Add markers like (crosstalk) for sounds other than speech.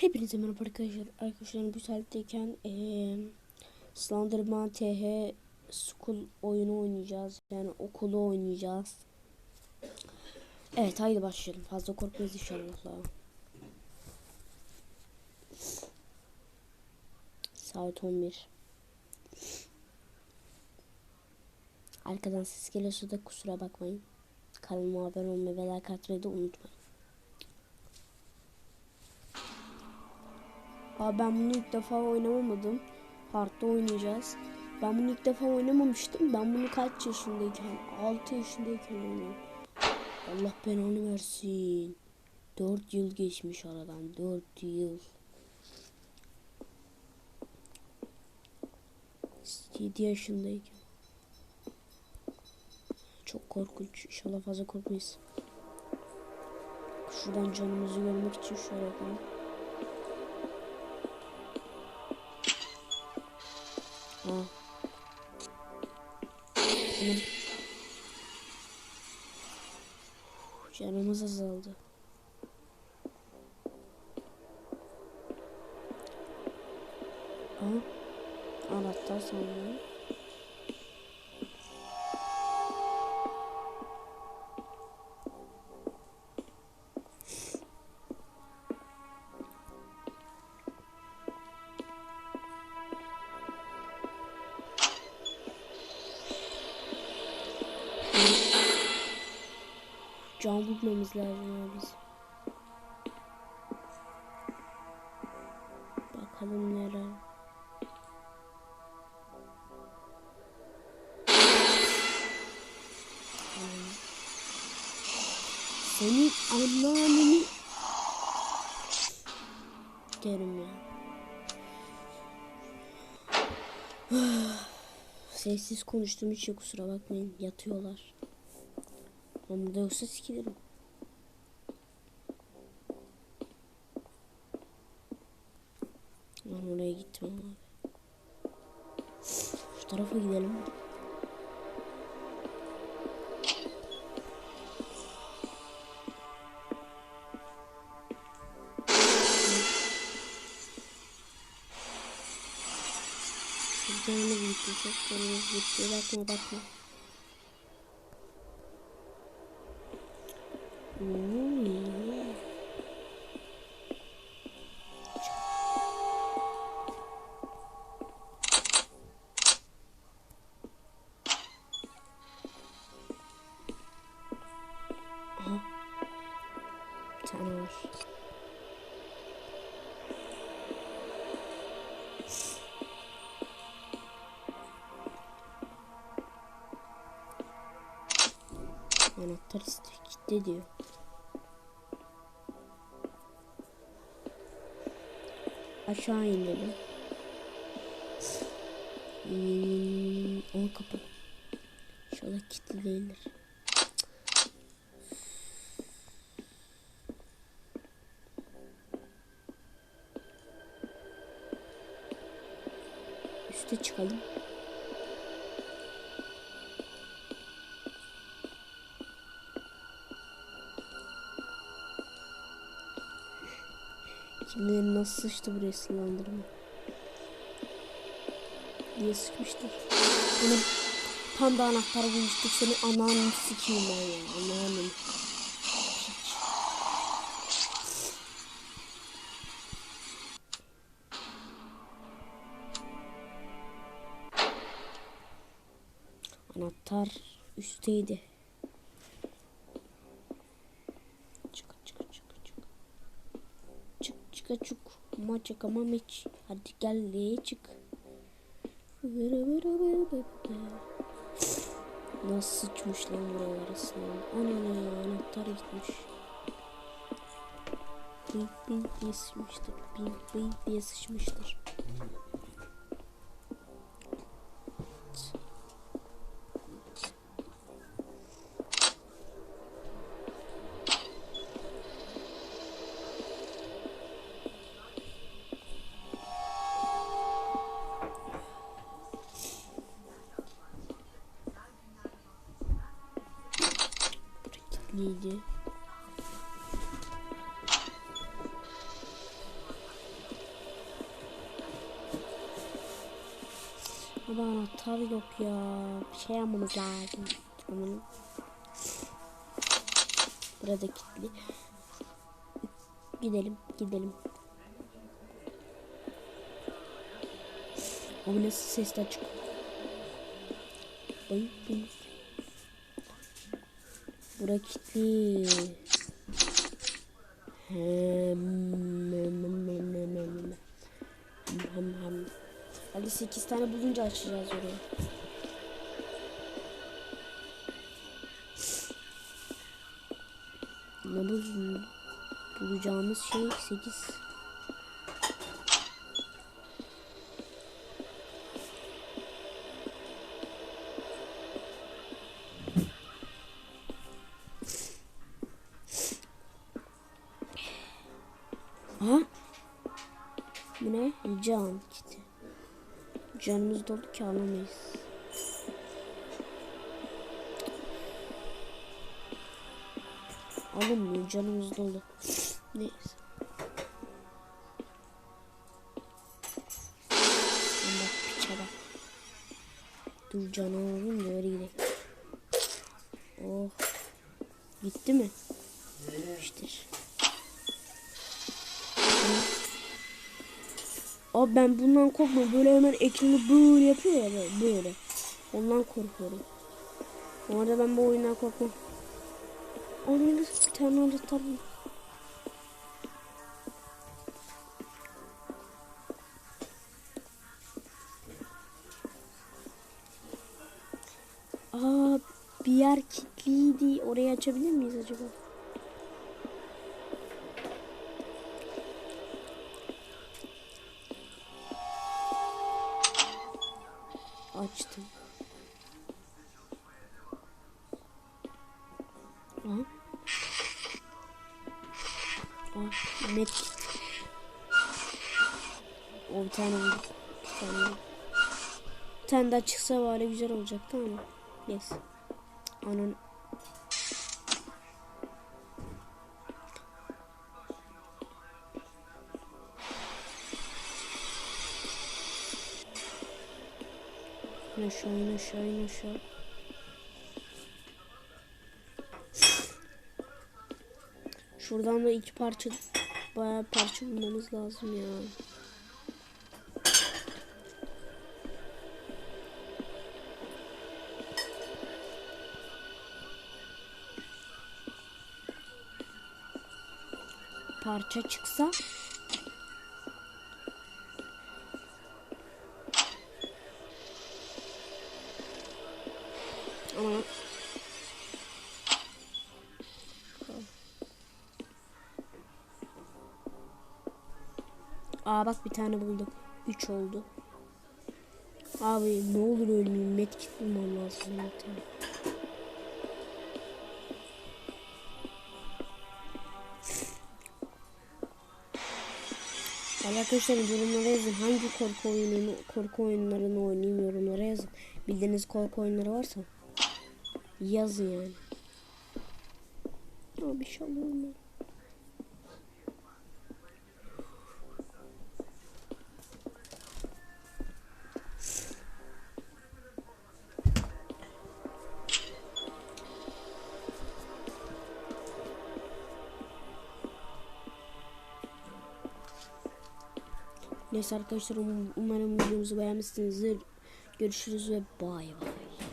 Hepinize merhaba arkadaşlar. Arkadaşlar bu saatteyken eee Slenderman TH School oyunu oynayacağız. Yani okulu oynayacağız. Evet haydi başlayalım. Fazla korkmayız inşallah. Saat 11. Arkadan ses geliyorsa da kusura bakmayın. Kanalıma abone olmayı ve like atmayı da unutmayın. Aa, ben bunu ilk defa oynamadım. Hard'da oynayacağız. Ben bunu ilk defa oynamamıştım. Ben bunu kaç yaşındayken? 6 yaşındayken oynadım. Allah belanı versin. 4 yıl geçmiş aradan. 4 yıl. 7 yaşındayken. Çok korkunç. İnşallah fazla korkmayız. Şuradan canımızı görmek için şöyle yapalım. Canımız azaldı. Aha. Anahtar sanırım. Can bulmamız lazım abi. Bakalım neler. Senin anneanneni derim ya. (sighs) Sessiz konuştuğum için kusura bakmayın. Yatıyorlar. Ben burada yoksa sikilirim. Ben oraya gitmem abi. Şu tarafa gidelim. Canımız gitti, çok canımız gitti. Bakma bakma. Hmm. Aha. Bir tane var. Anahtar iste gitti diyor. Aşağı inelim. Hmm, kapı. İnşallah kilitli değildir. Üste çıkalım. Kimlerin nasıl sıçtı buraya sınandırma. Diye sıkmışlar. Bunu panda anahtarı bulmuştuk seni ananı sikeyim ben ya. Ananı. Anahtar üstteydi. Çık çık çık çık. Çık çık çık. Maça kamameç. Hadi gel de çık. Nasıl sıçmış lan buralara sınav. Ana ya anahtar gitmiş. Bink bink diye sıçmıştır. Bink bink diye sıçmıştır. giydi. Ama anahtar yok ya. Bir şey yapmamız lazım. Tamam. Burada kilitli. Gidelim, gidelim. O nasıl sesler çıkıyor? Bıyık bıyık hem, hem. Hadi 8 tane bulunca açacağız orayı. Ne bu? Bulacağımız şey 8. Aha. Bu ne? Can kiti. Canımız dolu ki alamayız. Alınmıyor canımız dolu. Neyse. Dur canı alalım da öyle gidelim. Oh. Gitti mi? Gitmiştir. Abi ben bundan korkmuyorum. Böyle hemen ekranı böyle yapıyor ya böyle. Ondan korkuyorum. Bu arada ben bu oyundan korkmam. Onun bir tane anahtar mı? Aa bir yer kilitliydi. Orayı açabilir miyiz acaba? Aha. Aa, net. O bir tane. Bir tane. bulduk. Bir tane daha çıksa ya güzel olacaktı ama. Neyse. İn aşağı in aşağı. Şuradan da iki parça bayağı parça bulmamız lazım ya. Parça çıksa ama Aa bak bir tane buldum. 3 oldu. Abi ne olur ölmeyeyim. Medkit bulmam lazım. Arkadaşlar yorumlara yazın hangi korku oyununu korku oyunlarını oynayayım yorumlara yazın. Bildiğiniz korku oyunları varsa yazın yani. Abi şey alıyorum Neyse arkadaşlar um- umarım videomuzu beğenmişsinizdir. Görüşürüz ve bay bay.